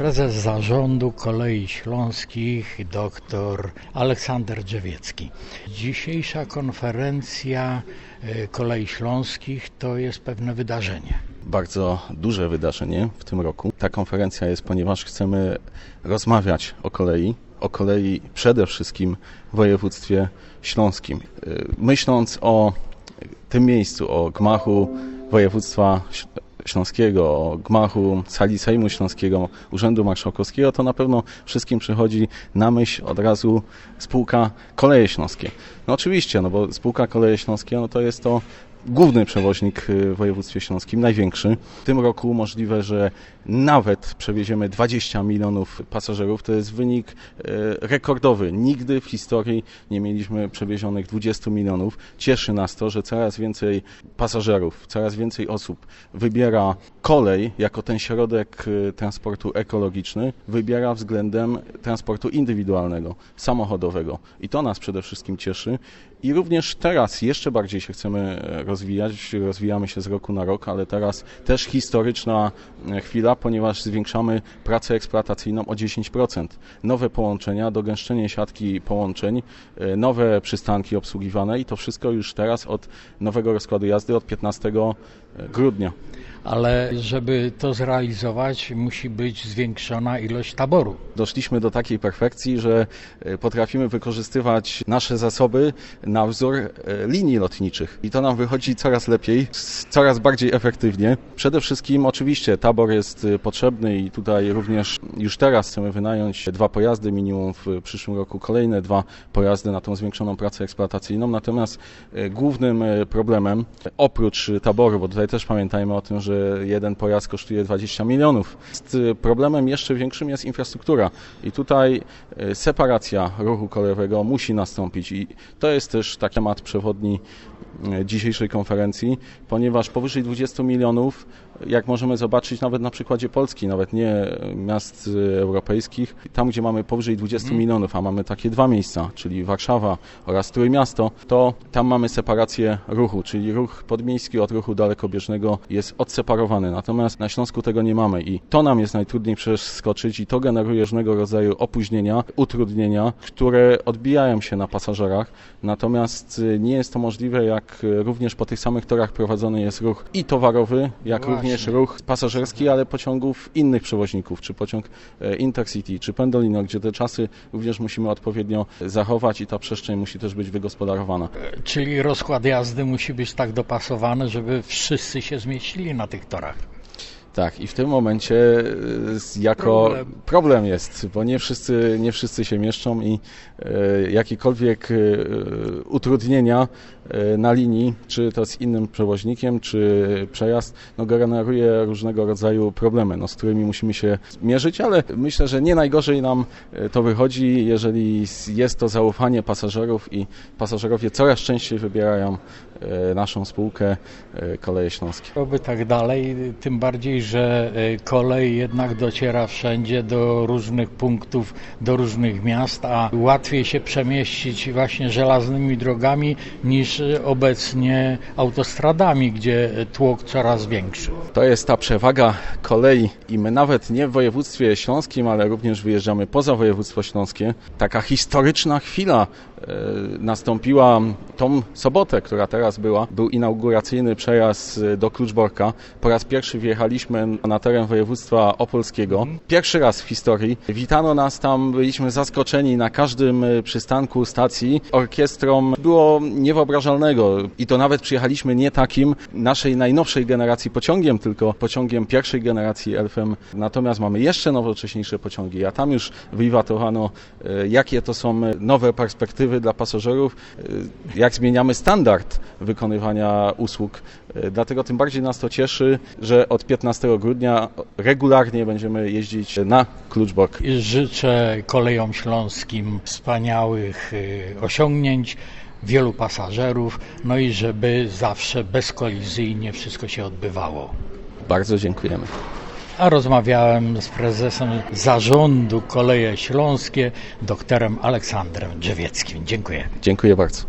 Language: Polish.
Prezes zarządu Kolei Śląskich dr Aleksander Drzewiecki. Dzisiejsza konferencja e, Kolei Śląskich to jest pewne wydarzenie. bardzo duże wydarzenie w tym roku. Ta konferencja jest, ponieważ chcemy rozmawiać o kolei, o kolei przede wszystkim w województwie śląskim. Y, Myśląc o tym miejscu, o gmachu województwa śląskiego, gmachu sali Sejmu Śląskiego, Urzędu Marszałkowskiego, to na pewno wszystkim przychodzi na myśl od razu spółka Koleje Śląskie. No oczywiście, no bo spółka Koleje Śląskie no to jest to główny przewoźnik y, w województwie śląskim, największy. W tym roku możliwe, że nawet przewieziemy 20 milionów pasażerów. To jest wynik y, rekordowy. Nigdy w historii nie mieliśmy przewiezionych 20 milionów. Cieszy nas to, że coraz więcej pasażerów, coraz więcej osób wybiera kolej jako ten środek y, transportu ekologiczny, wybiera względem transportu indywidualnego, samochodowego. I to nas przede wszystkim cieszy. I również teraz jeszcze bardziej się chcemy rozwijać. Rozwijamy się z roku na rok, ale teraz też historyczna e, chwila, ponieważ zwiększamy pracę eksploatacyjną o 10%. Nowe połączenia, dogęszczenie siatki połączeń, e, nowe przystanki obsługiwane i to wszystko już teraz od nowego rozkładu jazdy od 15 grudnia. Ale żeby to zrealizować, musi być zwiększona ilość taboru. Doszliśmy do takiej perfekcji, że e, potrafimy wykorzystywać nasze zasoby na wzór e, linii lotniczych. I to nam wychodzi coraz lepiej, coraz bardziej efektywnie. Przede wszystkim oczywiście tabor jest e, potrzebny i tutaj również już teraz chcemy wynająć dwa pojazdy, minimum w przyszłym roku kolejne dwa pojazdy na tą zwiększoną pracę eksploatacyjną. Natomiast głównym problemem, oprócz taboru, bo tutaj też pamiętajmy o tym, że jeden pojazd kosztuje 20 milionów, e, problemem jeszcze większym jest infrastruktura. I tutaj e, separacja ruchu kolejowego musi nastąpić i to jest też taki temat przewodni dzisiejszej konferencji, ponieważ powyżej 20 milionów, jak możemy zobaczyć nawet na przykładzie Polski, nawet nie miast europejskich, tam gdzie mamy powyżej 20 milionów, a mamy takie dwa miejsca, czyli Warszawa oraz Trójmiasto, to tam mamy separację ruchu, czyli ruch podmiejski od ruchu dalekobieżnego jest odseparowany. Natomiast na Śląsku tego nie mamy i to nam jest najtrudniej przeskoczyć i to generuje różnego rodzaju opóźnienia, utrudnienia, które odbijają się na pasażerach. Natomiast y, nie jest to możliwe, jak y, również po tych samych torach prowadzony jest ruch i towarowy, jak Właśnie. również ruch pasażerski, ale pociągów innych przewoźników, czy pociąg e, Intercity, czy Pendolino, gdzie te czasy również musimy odpowiednio zachować i ta przestrzeń musi też być wygospodarowana. Czyli rozkład jazdy musi być tak dopasowany, żeby wszyscy się zmieścili na tych torach. Tak, i w tym momencie y, jako Problem. problem, jest, bo nie wszyscy, nie wszyscy się mieszczą i y, jakiekolwiek y, utrudnienia na linii, czy to z innym przewoźnikiem, czy przejazd, no generuje różnego rodzaju problemy, no, z którymi musimy się mierzyć, ale myślę, że nie najgorzej nam to wychodzi, jeżeli jest to zaufanie pasażerów i pasażerowie coraz częściej wybierają naszą spółkę y, Koleje Śląskie. Oby tak dalej, tym bardziej, że e, kolej jednak dociera wszędzie do różnych punktów, do różnych miast, a łatwiej się przemieścić właśnie żelaznymi drogami niż e, obecnie autostradami, gdzie e, tłok coraz większy. To jest ta przewaga kolei i my nawet nie w województwie śląskim, ale również wyjeżdżamy poza województwo śląskie. Taka historyczna chwila e, nastąpiła tą sobotę, która teraz była. Był inauguracyjny przejazd e, do Kluczborka. Po raz pierwszy wjechaliśmy na teren województwa opolskiego. Pierwszy raz w historii. Witano nas tam, byliśmy zaskoczeni na każdym e, przystanku stacji orkiestrą. Było niewyobrażalnego i to nawet przyjechaliśmy nie takim naszej najnowszej generacji pociągiem, tylko pociągiem pierwszej generacji Elfem. Natomiast mamy jeszcze nowocześniejsze pociągi, a tam już wywatowano, e, jakie to są nowe perspektywy dla pasażerów, jak zmieniamy standard wykonywania usług. E, Dlatego tym bardziej nas to cieszy, że od 15 grudnia regularnie będziemy jeździć na Kluczbork. I Życzę kolejom śląskim wspaniałych e, osiągnięć, wielu pasażerów, no i żeby zawsze bezkolizyjnie wszystko się odbywało. Bardzo dziękujemy. A rozmawiałem z prezesem zarządu Koleje Śląskie, doktorem Aleksandrem Drzewieckim. Dziękuję. Dziękuję bardzo.